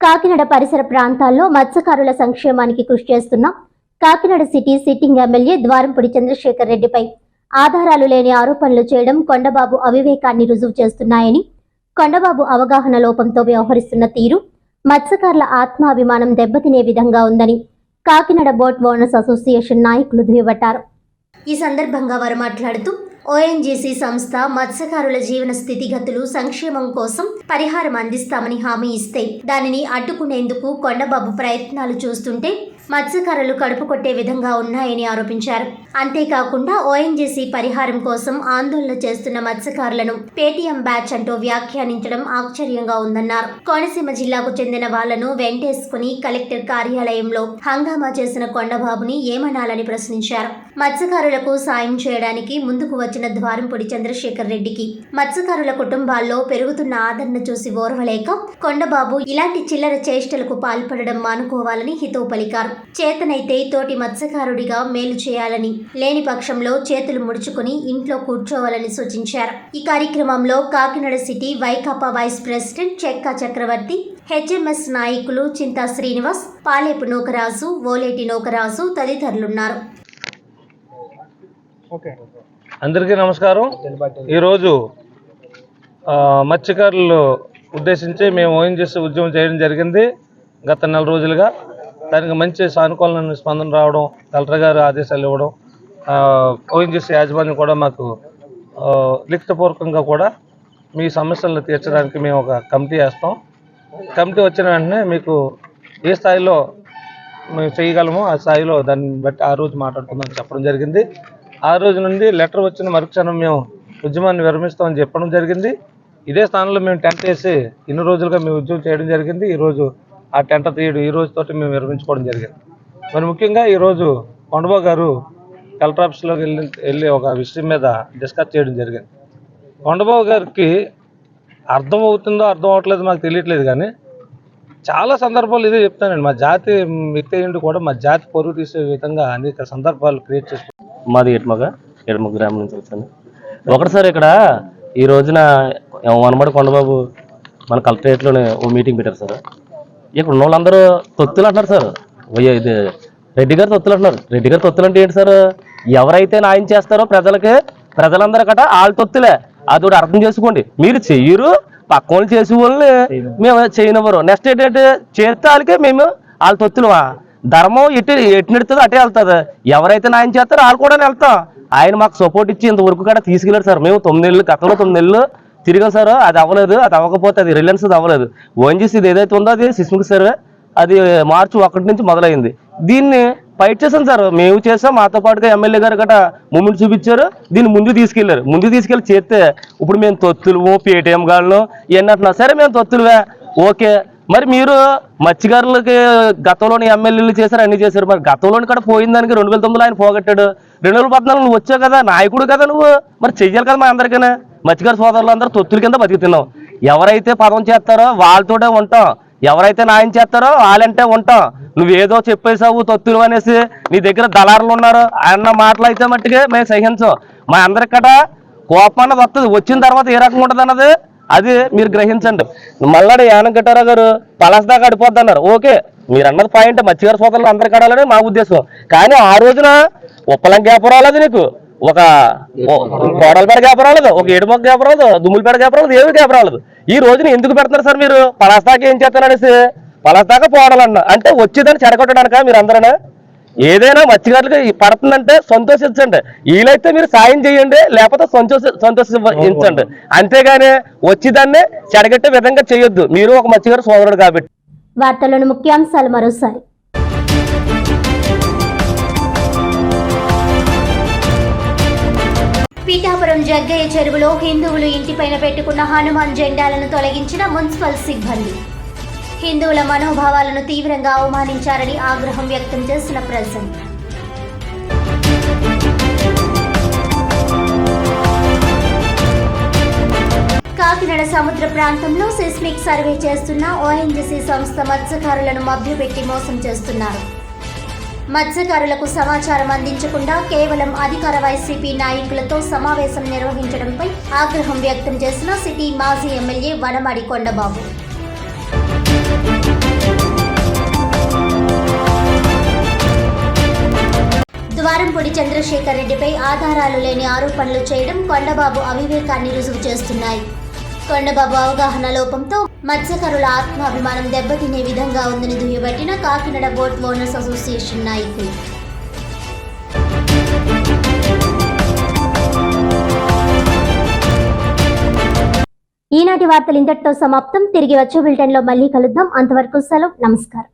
కాకినాడ పరిసర ప్రాంతాల్లో మత్స్యకారుల సంక్షేమానికి కృషి చేస్తున్న Kakinada city sitting MLA Dwarampudi Chandrasekhar రెడ్డిపై ఆధారాలు లేని ఆరోపణలు చేయడం కొండబాబు అవివేకాన్ని రుజువు చేస్తున్నాయని కొండబాబు అవగాహన లోపంతో వ్యవహరిస్తున్న తీరు మత్స్యకారుల ఆత్మాభిమానం దెబ్బతినే విధంగా ఉందని కాకినాడ బోట్ ఓనర్స్ అసోసియేషన్ నాయకులు దుయ్యబట్టారు ఈ సందర్భంగా వారు మాట్లాడుతూ ఓఎన్జీసీ సంస్థ మత్స్యకారుల జీవన స్థితిగతులు సంక్షేమం కోసం పరిహారం అందిస్తామని హామీ ఇస్తే దానిని అడ్డుకునేందుకు కొండబాబు ప్రయత్నాలు చూస్తుంటే మత్స్యకారులు కడుపు కొట్టే విధంగా ఉన్నాయని ఆరోపించారు. అంతేకాకుండా ఓఎన్జీసీ పరిహారం కోసం ఆందోళన చేస్తున్న మత్స్యకారులను పేటీఎం బ్యాచ్ అంటూ వ్యాఖ్యానించడం ఆశ్చర్యంగా ఉందన్నారు. కోనసీమ జిల్లాకు చెందిన వాళ్ళను వెంటేసుకుని కలెక్టర్ కార్యాలయంలో హంగామా చేసిన కొండబాబుని ఏమనాలని ప్రశ్నించారు. మత్స్యకారులకు సాయం చేయడానికి ముందుకు వచ్చిన ద్వారంపూడి చంద్రశేఖర్ రెడ్డికి మత్స్యకారుల కుటుంబాల్లో పెరుగుతున్న ఆదరణ చూసి ఓర్వలేక కొండబాబు ఇలాంటి చిల్లర చేష్టలకు పాల్పడడం మానుకోవాలని హితవు పలికారు. చేతనైతే తోటి మత్స్యకారుడిగా మేలు చేయాలని. లేని పక్షంలో చేతులు ముడుచుకుని ఇంట్లో కూర్చోవాలని సూచించారు. ఈ కార్యక్రమంలో Kakinada city Vaikapa vice president Chekka Chakravarthi HMS నాయకులు చింతా శ్రీనివాస్ పాలేపు నూకరాజు ఓలేటి నూకరాజు తదితరులున్నారు. ఓకే. అందరికీ నమస్కారం. ఈరోజు మత్స్యకారులు ఉద్దేశించి మేము ఓఎన్జీసీ ఉద్యమం చేయడం జరిగింది. గత నెల రోజులుగా దానికి మంచి సానుకూల స్పందన రావడం కలెక్టర్ గారు ఆదేశాలు ఇవ్వడం ఓఎన్జీసీ యాజమాన్యం కూడా మాకు లిఖితపూర్వకంగా కూడా మీ సమస్యలను తీర్చడానికి మేము ఒక కమిటీ వేస్తాం. కమిటీ వచ్చిన వెంటనే మీకు ఏ స్థాయిలో మేము చేయగలమో ఆ స్థాయిలో దాన్ని బట్టి ఆ రోజు మాట్లాడుకుందాం చెప్పడం జరిగింది. ఆ రోజు నుండి లెటర్ వచ్చిన మరుక్షణం మేము ఉద్యమాన్ని విరమిస్తామని చెప్పడం జరిగింది. ఇదే స్థానంలో మేము టెంట్ వేసి ఇన్ని రోజులుగా మేము ఉద్యమం చేయడం జరిగింది. ఈరోజు ఆ టెంట తీయడం ఈ రోజుతోటి మేము విరమించుకోవడం జరిగింది. మరి ముఖ్యంగా ఈరోజు కొండబాబు గారు కలెక్టర్ ఆఫీస్లోకి వెళ్ళి వెళ్ళి ఒక విషయం మీద డిస్కస్ చేయడం జరిగింది. కొండబాబు గారికి అర్థం అవుతుందో అర్థం అవ్వట్లేదు మాకు తెలియట్లేదు కానీ చాలా సందర్భాలు ఇదే చెప్తానండి. మా జాతి వ్యక్తి కూడా మా జాతి పొరుగు తీసే విధంగా అనేక సందర్భాలు క్రియేట్ చేసి మాది ఎట్మగ ఎడమ గ్రామం నుంచి వచ్చాను. ఒకటి సార్ ఇక్కడ ఈ రోజున వనమడి కొండబాబు మన కలెక్టరేట్లోనే ఓ మీటింగ్ పెట్టారు సార్. ఇక్కడ ఉన్న వాళ్ళందరూ తొత్తులు అంటున్నారు సార్. ఓయ్య ఇది రెడ్డి గారు తొత్తులు అంటున్నారు. రెడ్డి గారు తొత్తులు అంటే ఏంటి సార్? ఎవరైతే న్యాయం చేస్తారో ప్రజలకి ప్రజలందరూ కట వాళ్ళ తొత్తులే. అది కూడా అర్థం చేసుకోండి. మీరు చెయ్యరు పక్క వాళ్ళు చేసే వాళ్ళని మేము చేయనివ్వరు. నెక్స్ట్ ఏంటంటే చేస్తే వాళ్ళకే మేము వాళ్ళ తొత్తులవా ధర్మం ఎటు ఎటు నెడుతుందో అటే వెళ్తుంది. ఎవరైతే న్యాయం చేస్తారో వాళ్ళు కూడా వెళ్తాం. ఆయన మాకు సపోర్ట్ ఇచ్చి ఇంతవరకు కూడా తీసుకెళ్ళారు సార్. మేము తొమ్మిది నెలలు గతంలో తొమ్మిది నెలలు తిరిగాం సార్ అది అవ్వలేదు అది అవ్వకపోతే అది రిలయన్స్ అది అవ్వలేదు. ఓఎన్జీసీది ఏదైతే ఉందో అది సిస్మిక్ సర్వే అది మార్చి ఒకటి నుంచి మొదలైంది. దీన్ని ఫైట్ చేసాం సార్ మేము చేసాం మాతో పాటుగా ఎమ్మెల్యే గారు గట మూమెంట్ చూపించారు దీన్ని ముందు తీసుకెళ్ళారు ముందు తీసుకెళ్ళి చేస్తే ఇప్పుడు మేము తొత్తులు పేటీఎం గాళ్ళు ఇవన్నీ అంటున్నాం సరే మేము తొత్తులువే. ఓకే. మరి మీరు మత్స్యకారులకి గతంలోని ఎమ్మెల్యేలు చేశారు అన్ని చేశారు. మరి గతంలోని కూడా పోయిన దానికి రెండు వేల తొమ్మిదిలో ఆయన పోగొట్టాడు. రెండు వేల పద్నాలుగు నువ్వు వచ్చావు కదా నాయకుడు కదా నువ్వు. మరి చెయ్యాలి కదా మా అందరికైనా. మత్స్యకారు సోదరులు అందరూ తొత్తుల కింద బతుకుతున్నాం ఎవరైతే పదం చేస్తారో వాళ్ళతోటే ఉంటాం. ఎవరైతే న్యాయం చేస్తారో వాళ్ళంటే ఉంటాం. నువ్వేదో చెప్పేసావు తొత్తులు అనేసి నీ దగ్గర దళారులు ఉన్నారు అన్న మాటలు అయితే మట్టుకే మేము సహించం. మా అందరికట కోపం అన్నది వస్తుంది వచ్చిన తర్వాత ఏ రకంగా ఉంటుంది అన్నది అది మీరు గ్రహించండి. మళ్ళాడు యానం గట్టారా గారు? పలాస్ దాకా అడిపోద్ది అన్నారు. ఓకే మీరు అన్నది పాయింట్ మత్స్యకార సోదరులు అందరు కడాలని మా ఉద్దేశం. కానీ ఆ రోజున ఉప్పలం గ్యాప్ రాలేదు నీకు. ఒక కోడలపేట గ్యాప్ రాలేదు ఒక ఏడుమొక్క గ్యాప్ రాలేదు దుమ్ములపేట గ్యాప్ రాలేదు ఏమి గ్యాప్ రాలేదు. ఈ రోజున ఎందుకు పెడుతున్నారు సార్ మీరు? పలాస్ దాకా ఏం చేస్తారు అనేసి పలాస్ దాకా పోవాలన్న అంటే వచ్చేదాన్ని చెడగొట్టడానిక మీరు అందరూ ఏదైనా మత్స్యకారులకి పడుతుందంటే సంతోషించండి. వీలైతే మీరు సాయం చేయండి లేకపోతే సంతోష సంతోషించండి అంతేగాని వచ్చేదాన్ని చెడగట్టే విధంగా చేయొద్దు. మీరు ఒక మత్స్యకారు సోదరుడు కాబట్టి. వార్తల్లోని ముఖ్యాంశాలు మరోసారి. పీఠాపురం జగ్గయ్య చెరువులో హిందువులు ఇంటిపైన పెట్టుకున్న హనుమాన్ జెండాలను తొలగించిన మున్సిపల్ సిబ్బంది. హిందువుల మనోభావాలను తీవ్రంగా అవమానించారని ఆగ్రహం వ్యక్తం చేసిన ప్రజలు. కాకినాడ సముద్ర ప్రాంతంలో సిస్మిక్ సర్వే చేస్తున్న ఓఎన్జీసీ సంస్థ మత్స్యకారులను మభ్యపెట్టి మోసం చేస్తున్నారు. మత్స్యకారులకు సమాచారం అందించకుండా కేవలం అధికార వైసీపీ నాయకులతో సమావేశం నిర్వహించడంపై ఆగ్రహం వ్యక్తం చేసిన సిటీ మాజీ ఎమ్మెల్యే వనమాడి కొండబాబు. ద్వారంపూడి చంద్రశేఖర్ రెడ్డిపై ఆధారాలు లేని ఆరోపణలు చేయడం కొండబాబు అవివేకాన్ని రుజువు చేస్తున్నాయి. కొండబాబు అవగాహన లోపంతో మత్స్యకారుల ఆత్మాభిమానం దెబ్బతినే విధంగా ఉందని దుయ్యబట్టిన కాకినాడ బోట్ ఓనర్స్ అసోసియేషన్ నాయకులు. ఈనాటి వార్తలు ఇంతటితో సమాప్తం. తిరిగి వచ్చే లో మళ్ళీ కలుద్దాం. అంతవరకు సెలవు. నమస్కారం.